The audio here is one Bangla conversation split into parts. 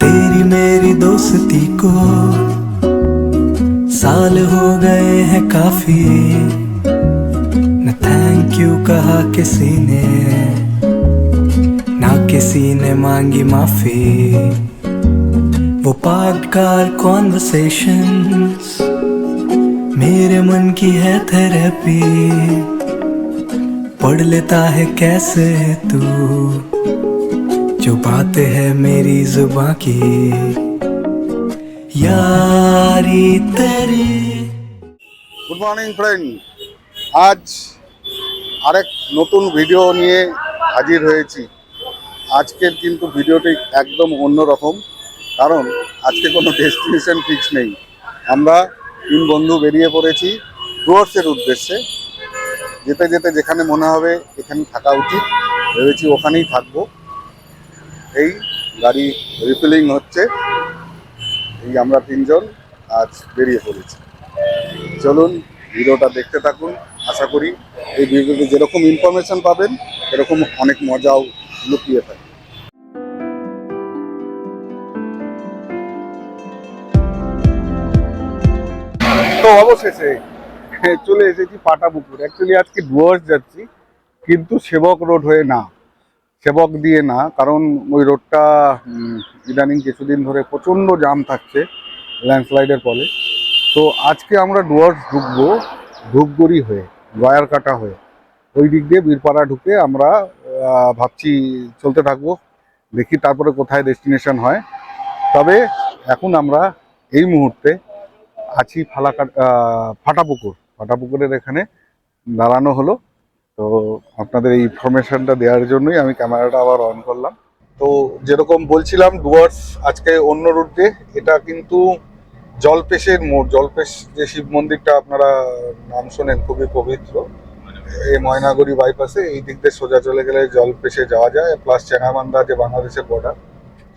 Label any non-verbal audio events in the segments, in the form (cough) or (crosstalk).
तेरी मेरी दोस्ती को साल हो गए हैं काफ़ी। न थैंक यू कहा किसी ने, ना किसी ने मांगी माफ़ी। वो पागकार कॉन्वर्सेशंस मेरे मन की है थेरेपी पढ़ लेता है कैसे तू जो बातें है मेरी जुबां की यारी तेरी গুড মর্নিং ফ্রেন্ড আজ আরেক নতুন ভিডিও নিয়ে হাজির হয়েছি আজকের কিন্তু ভিডিওটি একদম অন্যরকম কারণ আজকে কোনো ডেস্টিনেশন ফিক্স নেই আমরা তিন বন্ধু বেরিয়ে পড়েছি ডুয়ার্সের উদ্দেশ্যে। যেতে যেতে যেখানে মনে হবে এখানে থাকা উচিত। ভেবেছি ওখানেই থাকব। এই গাড়ি রিফিলিং হচ্ছে। এই আমরা তিনজন আজ বেরিয়ে পড়েছি। চলুন ভিডিওটা দেখতে থাকুন। আশা করি এই ভিডিওতে যেরকম ইনফরমেশন পাবেন এরকম অনেক মজাও লুকিয়ে থাকে তো অবশেষে চলে এসেছি পাটাপুকুর। অ্যাকচুয়ালি আজকে ডুয়ার্স যাচ্ছি, কিন্তু সেবক রোড হয়ে না। সেবক দিয়ে না, কারণ ওই রোডটা ইদানিং কিছুদিন ধরে প্রচণ্ড জাম থাকছে ল্যান্ডস্লাইডের ফলে। তো আজকে আমরা ডুয়ার্স ঢুকবো ধূপগুড়ি হয়ে গয়ার কাটা হয়ে। ওই দিক দিয়ে বীরপাড়া ঢুকে আমরা ভাবছি চলতে থাকব, দেখি তারপরে কোথায় ডেস্টিনেশন হয়। তবে এখন আমরা এই মুহূর্তে আছি ফালাকাট আহ, ফাটাপুকুর। ফাটাপুকুরের এখানে দাঁড়ানো হলো। তো আপনাদের এই ইনফরমেশনটা দেওয়ার জন্যই আমি ক্যামেরাটা আবার অন করলাম। তো যেরকম বলছিলাম ডুয়ার্স আজকে অন্য রুট এটা কিন্তু জলপেশের মোড়। জলপেশ যে শিব মন্দিরটা আপনারা নাম শোনেন খুবই পবিত্র। এই ময়নাগুড়ি বাইপাসে এই দিক দিয়ে সোজা চলে গেলে জলপেশে যাওয়া যায় প্লাস চেনাবান্ধা যে বাংলাদেশের বর্ডার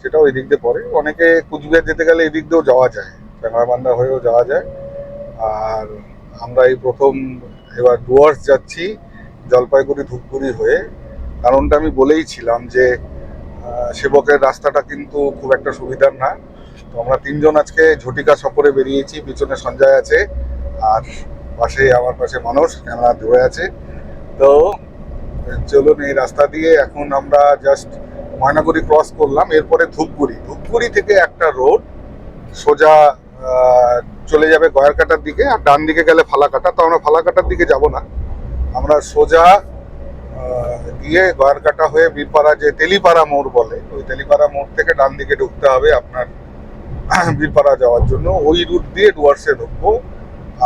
সেটাও এই দিক দিয়ে পড়ে। অনেকে কুচবিহার যেতে গেলে এই দিক দিয়েও যাওয়া যায়। চেনাবান্ধা হয়েও যাওয়া যায়। আর আমরা এই প্রথম এবার ডুয়ার্স যাচ্ছি জলপাইগুড়ি ধূপগুড়ি হয়ে। কারণটা আমি বলেই ছিলাম যে সেবকের রাস্তাটা কিন্তু খুব একটা সুবিধার না। তো আমরা তিনজন আজকে ঝটিকা সফরে বেরিয়েছি, পিছনে সঞ্জয় আছে আর পাশে আমার পাশে মানুষ ক্যামেরা ধরে আছে। তো চলুন এই রাস্তা দিয়ে এখন আমরা জাস্ট ময়নাগুড়ি ক্রস করলাম, এরপরে ধূপগুড়ি। ধূপগুড়ি থেকে একটা রোড সোজা চলে যাবে গয়ারকাটার দিকে, আর ডান দিকে গেলে ফালাকাটা। তো আমরা ফালাকাটার দিকে যাব না। আমরা সোজা গিয়ে গয়ারকাটা হয়ে বীরপাড়া যে তেলিপাড়া মোড় বলে, ওই তেলিপাড়া মোড় থেকে ডান দিকে ঢুকতে হবে আপনার (clears throat) বীরপাড়া যাওয়ার জন্য। ওই রুট দিয়ে ডুয়ার্সে ঢুকবো।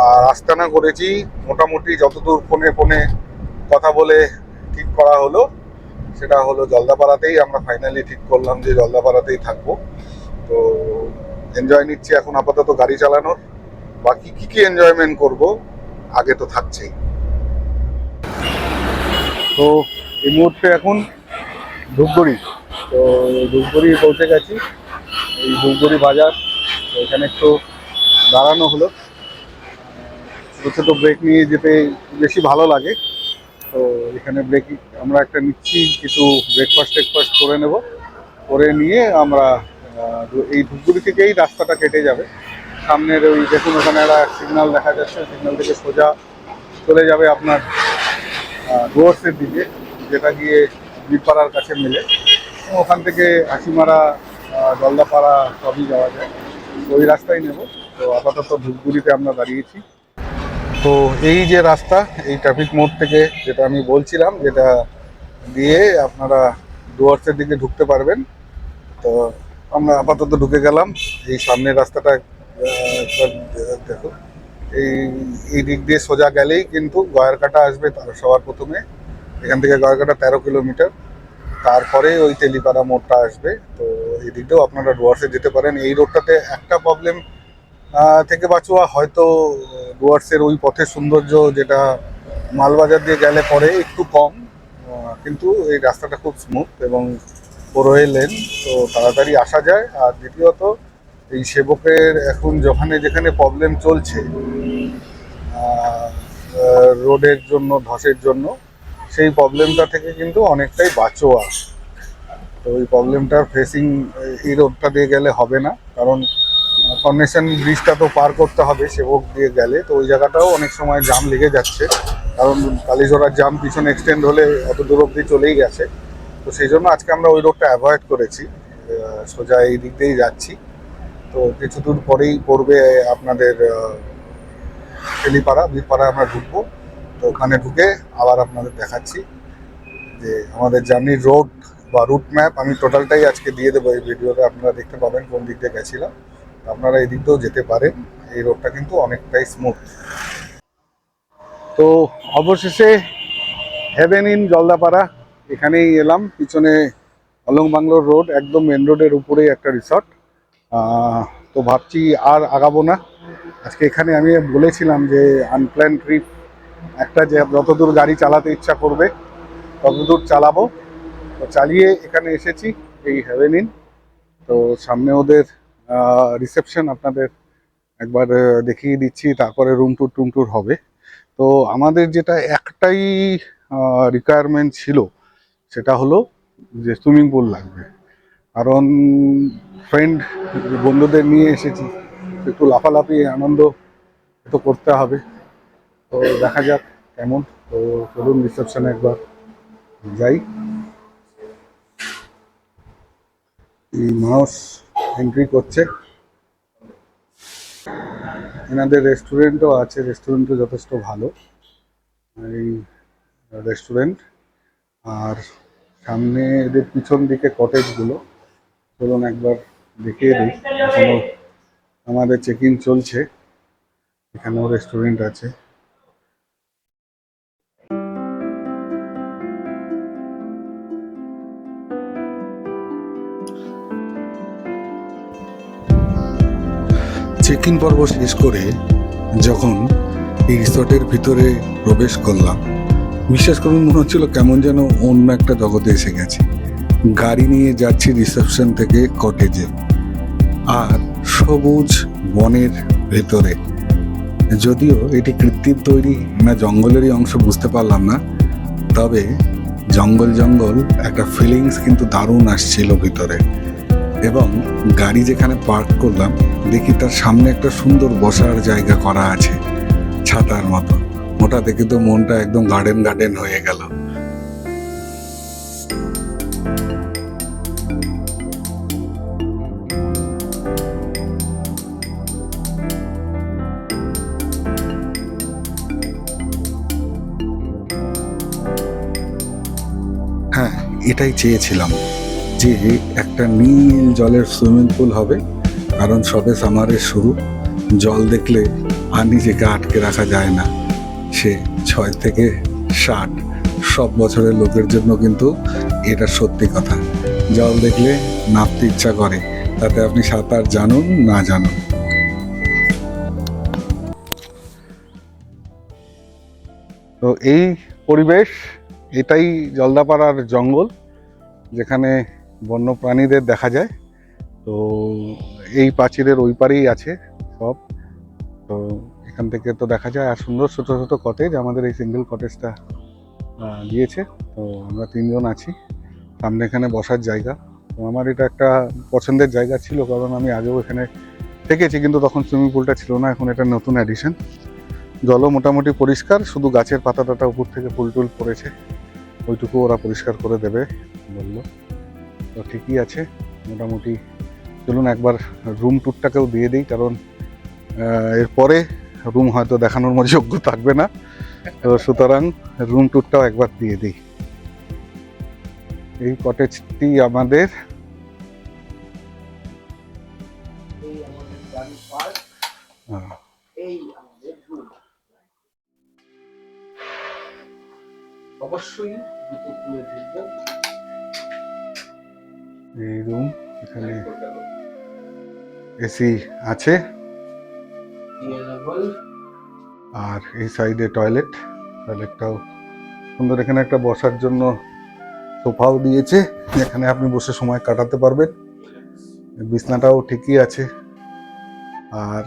আর আস্তানা করেছি। মোটামুটি যতদূর ফোনে ফোনে কথা বলে ঠিক করা হলো। সেটা হলো জলদাপাড়াতেই আমরা ফাইনালি ঠিক করলাম যে জলদাপাড়াতেই থাকব। তো এনজয় নিচ্ছি এখন আপাতত গাড়ি চালানোর। বাকি কি কি এনজয়মেন্ট করব, আগে তো থাকছেই। তো এই মুহূর্তে এখন ধূপগুড়ি। তো ধূপগুড়ি পৌঁছে গেছি। এই ধূপগুড়ি বাজার এখানে একটু দাঁড়ানো হলো। ছোটো ব্রেক নিয়ে যেতে বেশি ভালো লাগে। তো এখানে ব্রেক আমরা একটা নিচ্ছি, কিছু ব্রেকফাস্ট টেকফাস্ট করে নেব। করে নিয়ে আমরা এই ধূপগুড়ি থেকেই রাস্তাটা কেটে যাবে। সামনের ওই দেখুন, ওখানে একটা সিগন্যাল দেখা যাচ্ছে। সিগন্যাল থেকে সোজা চলে যাবে আপনার ডুয়ার্সের দিকে, যেটা গিয়ে বীরপাড়ার কাছে মিলে। ওখান থেকে হাসিমারা জলদাপাড়া সবই যাওয়া যায়। ওই রাস্তায় নেব। তো আপাতত ধূপগুড়িতে আমরা দাঁড়িয়েছি। তো এই যে রাস্তা, এই ট্রাফিক মোড় থেকে যেটা আমি বলছিলাম, যেটা দিয়ে আপনারা ডুয়ার্সের দিকে ঢুকতে পারবেন, তো আমরা আপাতত ঢুকে গেলাম। এই সামনের রাস্তাটা দেখো, এই এই দিক দিয়ে সোজা গেলেই কিন্তু গয়ারকাটা আসবে তার সবার প্রথমে। এখান থেকে গয়ারকাটা তেরো কিলোমিটার। তারপরে ওই তেলিপাড়া মোড়টা আসবে। তো এই দিক দিয়েও আপনারা ডুয়ার্সে যেতে পারেন। এই রোডটাতে একটা প্রবলেম থেকে বাঁচুয়া হয়তো ডুয়ার্সের ওই পথের সৌন্দর্য যেটা মালবাজার দিয়ে গেলে পরে একটু কম। কিন্তু এই রাস্তাটা খুব স্মুথ এবং ফোরওয়ে লেন তো তাড়াতাড়ি আসা যায়। আর দ্বিতীয়ত, এই সেবকের এখন যেখানে যেখানে প্রবলেম চলছে রোডের জন্য, ধসের জন্য, সেই প্রবলেমটা থেকে কিন্তু অনেকটাই বাঁচোয়া। তো ওই প্রবলেমটার ফেসিং এই রোডটা দিয়ে গেলে হবে না, কারণ কন্ডিশন ব্রিজটা তো পার করতে হবে, সেবক দিয়ে গেলে। তো ওই জায়গাটাও অনেক সময় জাম লেগে যাচ্ছে, কারণ কালীঝোড়ার জাম পিছনে এক্সটেন্ড হলে অত দূর অব্দি চলেই গেছে। তো সেই জন্য আজকে আমরা ওই রোডটা অ্যাভয়েড করেছি। সোজা এই দিক দিয়েই যাচ্ছি। তো কিছু দূর পরেই পড়বে আপনাদের তেলিপাড়া বীরপাড়া আমরা ঢুকবো। তো ওখানে ঢুকে আবার আপনাদের দেখাচ্ছি যে আমাদের জার্নির রোড বা রুট ম্যাপ, আমি টোটালটাই আজকে দিয়ে দেবো এই ভিডিওতে। আপনারা দেখতে পাবেন কোন দিক দিয়ে গেছিলাম। আপনারা এই দিক দিয়েও যেতে পারেন। এই রোডটা কিন্তু অনেকটাই স্মুথ তো অবশেষে হেভেন ইন জলদাপাড়া। এখানেই এলাম, পিছনে অলং বাংলোর রোড, একদম মেন রোডের উপরেই একটা রিসর্ট তো ভাবছি আর আগাবো না। আজকে এখানে আমি বলেছিলাম যে আনপ্ল্যান ট্রিপ একটা যে যতদূর গাড়ি চালাতে ইচ্ছা করবে, ততদূর চালাবো। তো চালিয়ে এখানে এসেছি, এই হেভেন ইন তো সামনে ওদের রিসেপশন আপনাদের একবার দেখিয়ে দিচ্ছি, তারপরে রুম টুর টুম টুর হবে। তো আমাদের যেটা একটাই রিকোয়ারমেন্ট ছিল সেটা হলো যে সুইমিং পুল লাগবে। কারণ ফ্রেন্ড বন্ধুদের নিয়ে এসেছি, একটু লাফালাফি, আনন্দ তো করতে হবে। তো দেখা যাক কেমন। তো চলুন রিসেপশনে একবার যাই। এই মাউস এন্ট্রি করছে। এনাদের রেস্টুরেন্টও আছে রেস্টুরেন্টও যথেষ্ট ভালো। এই রেস্টুরেন্ট আর সামনে এদের পিছন দিকে কটেজগুলো চলুন একবার দেখিয়ে দিই। আমাদের চেকিং চলছে। এখানেও রেস্টুরেন্ট আছে। চেক ইন পর্ব শেষ করে যখন এই রিসর্টের ভিতরে প্রবেশ করলাম বিশ্বাস করুন, মনে হচ্ছিল কেমন যেন অন্য একটা জগতে এসে গেছে। গাড়ি নিয়ে যাচ্ছি রিসেপশন থেকে কটেজে, আর সবুজ বনের ভেতরে। যদিও এটি কৃত্রিম তৈরি না জঙ্গলেরই অংশ, বুঝতে পারলাম না। তবে জঙ্গল জঙ্গল, একটা ফিলিংস কিন্তু দারুণ আসছিল ভিতরে। এবং গাড়ি যেখানে পার্ক করলাম, দেখি তার সামনে একটা সুন্দর বসার জায়গা করা আছে, ছাতার মতো। ওটা দেখে তো মনটা একদম গার্ডেন গার্ডেন হয়ে গেল। হ্যাঁ এটাই চেয়েছিলাম যে একটা নীল জলের সুইমিং পুল হবে, কারণ সবে সামারের শুরু। জল দেখলে আর নিজেকে আটকে রাখা যায় না। সে ছয় থেকে ষাট সব বছরের লোকের জন্য কিন্তু এটা সত্যি কথা। জল দেখলে নামতে ইচ্ছা করে, তাতে আপনি সাঁতার জানুন, না জানুন। তো এই পরিবেশ, এটাই জলদাপাড়ার জঙ্গল, যেখানে বন্য প্রাণীদের দেখা যায়। তো এই প্রাচীরের ওই পারেই আছে সব। তো এখান থেকে তো দেখা যায়, আর সুন্দর ছোটো ছোটো কটেজ আমাদের এই সিঙ্গেল কটেজটা দিয়েছে তো আমরা তিনজন আছি। সামনে এখানে বসার জায়গা। তো আমার এটা একটা পছন্দের জায়গা ছিল, কারণ আমি আগেও এখানে থেকেছি, কিন্তু তখন সুইমিং পুলটা ছিল না, এখন এটা নতুন অ্যাডিশন জলও মোটামুটি পরিষ্কার, শুধু গাছের পাতা টাতা উপর থেকে ফুল টুল পড়েছে। ওইটুকু ওরা পরিষ্কার করে দেবে বলল। তো ঠিকই আছে, মোটামুটি। চলুন একবার রুম ট্যুরটাকেও দিয়ে দিই, কারণ এরপরে রুম হয়তো দেখানোর মতো যোগ্য থাকবে না। তো সুতরাং রুম ট্যুরটাও একবার দিয়ে দিই। এই কটেজটি আমাদের অবশ্যই এই রুম এখানে এসি আছে। আর এই সাইডে টয়লেট, টয়লেটটাও সুন্দর। এখানে একটা বসার জন্য সোফাও দিয়েছে। এখানে আপনি বসে সময় কাটাতে পারবেন। বিছনাটাও ঠিকই আছে। আর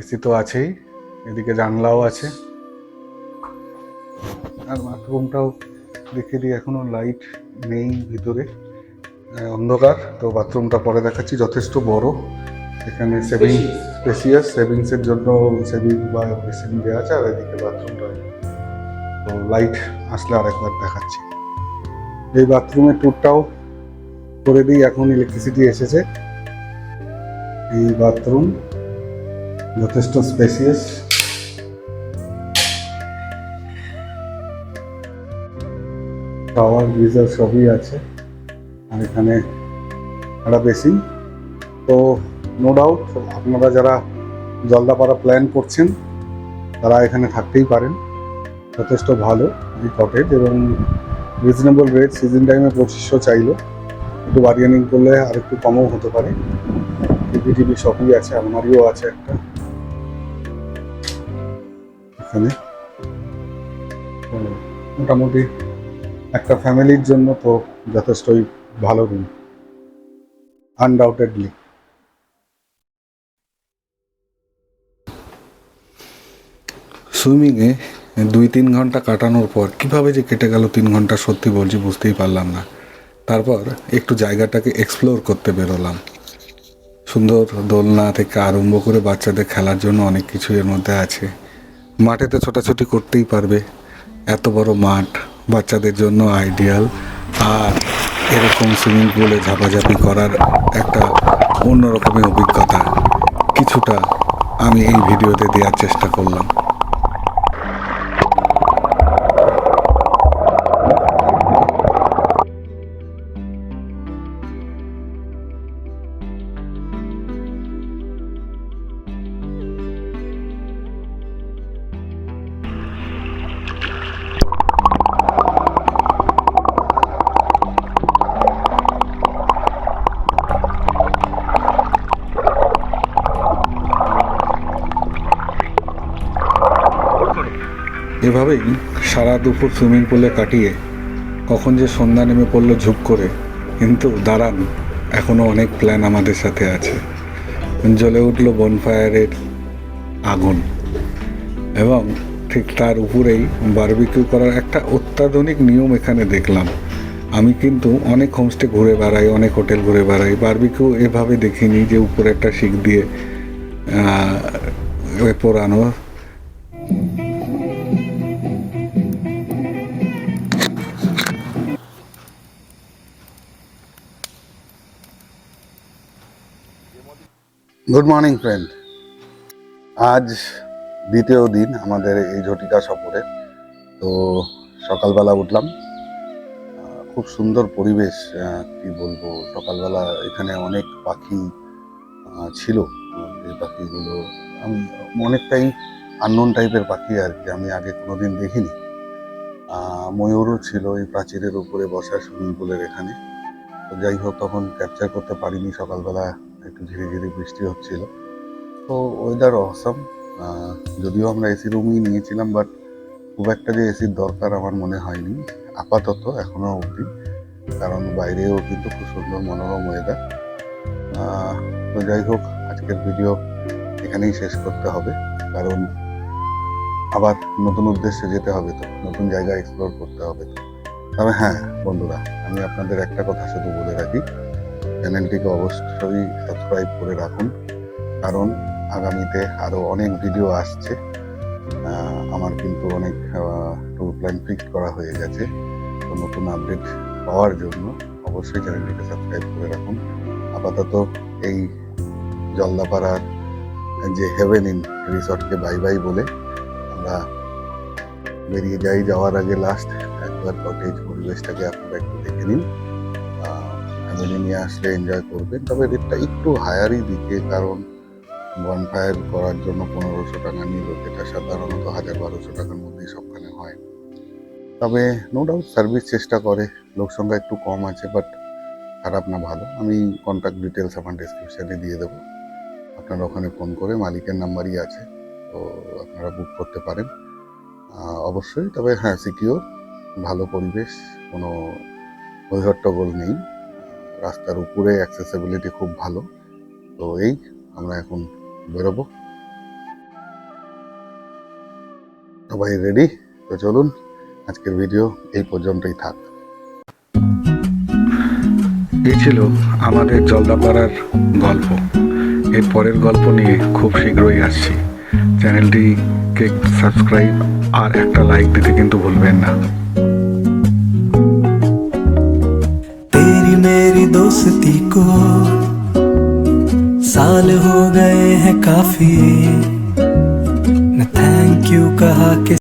এসি তো আছেই। এদিকে জানলাও আছে। আর বাথরুমটাও দেখে দিই, এখনও লাইট নেই ভিতরে। অন্ধকার, তো বাথরুমটা পরে দেখাচ্ছি, যথেষ্ট বড়। এখানে সেভিং স্পেসিয়াস সেভিংসের জন্য সেভিং বা বেসিন দেওয়া আছে আর এদিকে বাথরুমটা তো লাইট আসলে আরেকবার দেখাচ্ছি। এই বাথরুমের ট্যুরটাও করে দিই এখন ইলেকট্রিসিটি এসেছে। এই বাথরুম যথেষ্ট স্পেসিয়াস পাওয়ার গিজার সবই আছে আর এখানে একটা বেসিন তো নো ডাউট আপনারা যারা জলদাপাড়া প্ল্যান করছেন, তারা এখানে থাকতেই পারেন। যথেষ্ট ভালো এই কটেজ এবং রিজনেবল রেট সিজন টাইমে পঁচিশশো চাইলো একটু বার্গেনিং করলে আর একটু কমও হতে পারে। টিভি টিভি সবই আছে, আলমারিও আছে একটা। এখানে। মোটামুটি একটা ফ্যামিলির জন্য তো যথেষ্টই ভালো রুম আনডাউটেডলি সুইমিংয়ে দুই তিন ঘণ্টা কাটানোর পর কীভাবে যে কেটে গেল তিন ঘণ্টা সত্যি বলছি বুঝতেই পারলাম না। তারপর একটু জায়গাটাকে এক্সপ্লোর করতে বেরোলাম। সুন্দর দোলনা থেকে আরম্ভ করে বাচ্চাদের খেলার জন্য অনেক কিছু এর মধ্যে আছে। মাঠেতে ছোটাছুটি করতেই পারবে। এত বড় মাঠ, বাচ্চাদের জন্য আইডিয়াল আর এরকম সুইমিং পুলে ঝাপাঝাপি করার একটা অন্যরকমের অভিজ্ঞতা। কিছুটা আমি এই ভিডিওতে দেওয়ার চেষ্টা করলাম। এভাবেই সারা দুপুর সুইমিং পুলে কাটিয়ে কখন যে সন্ধ্যা নেমে পড়ল ঝুপ করে, কিন্তু দাঁড়ান এখনও অনেক প্ল্যান আমাদের সাথে আছে। জ্বলে উঠল বনফায়ারের আগুন। এবং ঠিক তার উপরেই বারবিকিউ করার একটা অত্যাধুনিক নিয়ম এখানে দেখলাম। আমি কিন্তু অনেক হোমস্টে ঘুরে বেড়াই, অনেক হোটেল ঘুরে বেড়াই। বারবিকিউ এভাবে দেখিনি যে উপরে একটা শিক দিয়ে পোড়ানো গুড মর্নিং ফ্রেন্ড আজ দ্বিতীয় দিন আমাদের এই ঝটিকা সফরে। তো সকালবেলা উঠলাম। খুব সুন্দর পরিবেশ কি বলব? সকালবেলা এখানে অনেক পাখি ছিল। এই পাখিগুলো, আমি অনেকটাই আননোন টাইপের পাখি আর কি, আমি আগে কোনোদিন দেখিনি। ময়ূরও ছিল এই প্রাচীরের উপরে বসা সুইমিং পুলের এখানে। তো যাই হোক, তখন ক্যাপচার করতে পারিনি সকালবেলা। একটু ধীরে ধীরে বৃষ্টি হচ্ছিল। তো ওয়েদার অসম যদিও আমরা এসি রুমই নিয়েছিলাম বাট খুব একটা যে এসির দরকার আমার মনে হয়নি। আপাতত এখনও অবধি। কারণ বাইরেও কিন্তু খুব সুন্দর মনোরম ওয়েদার তো যাই হোক, আজকের ভিডিও এখানেই শেষ করতে হবে। কারণ আবার নতুন উদ্দেশ্যে যেতে হবে তো, নতুন জায়গা এক্সপ্লোর করতে হবে তো। তবে হ্যাঁ বন্ধুরা, আমি আপনাদের একটা কথা শুধু বলে রাখি। চ্যানেলটিকে অবশ্যই সাবস্ক্রাইব করে রাখুন, কারণ আগামীতে আরও অনেক ভিডিও আসছে। আমার কিন্তু অনেক ট্যুর প্ল্যান ফিক্সড করা হয়ে গেছে। তো নতুন আপডেট পাওয়ার জন্য অবশ্যই চ্যানেলটিকে সাবস্ক্রাইব করে রাখুন। আপাতত এই জলদাপাড়ার যে হেভেন ইন রিসর্টকে বাই বাই বলে আমরা বেরিয়ে যাই, যাওয়ার আগে লাস্ট একবার কটেজ পরিবেশটাকে আপনারা একটু দেখে নিন। ফ্যামিলি নিয়ে আসলে এনজয় করবেন। তবে রেটটা একটু হায়ারই দিকে, কারণ বনফায়ার করার জন্য পনেরোশো টাকা নিল, যেটা সাধারণত হাজার বারোশো টাকার মধ্যেই সবখানে হয়। তবে নো ডাউট সার্ভিস চেষ্টা করে, লোক সংখ্যা একটু কম আছে বাট খারাপ না, ভালো। আমি কন্ট্যাক্ট ডিটেলস আমার ডিসক্রিপশানে দিয়ে দেবো। আপনারা ওখানে ফোন করে মালিকের নাম্বারই আছে, তো আপনারা বুক করতে পারেন। অবশ্যই, তবে হ্যাঁ সিকিওর ভালো পরিবেশ, কোনো হৈহট্টগোল নেই। রাস্তার উপরে অ্যাক্সেসিবিলিটি খুব ভালো। তো এই আমরা এখন বেরোবো। সবাই রেডি তো চলুন, আজকের ভিডিও এই পর্যন্তই থাক। এই ছিল আমাদের জলদাপাড়ার গল্প। এর পরের গল্প নিয়ে খুব শীঘ্রই আসছি। চ্যানেলটিকে সাবস্ক্রাইব আর একটা লাইক দিতে কিন্তু ভুলবেন না। दोस्ती को। साल हो गए हैं काफ़ी। न थैंक यू कहा कि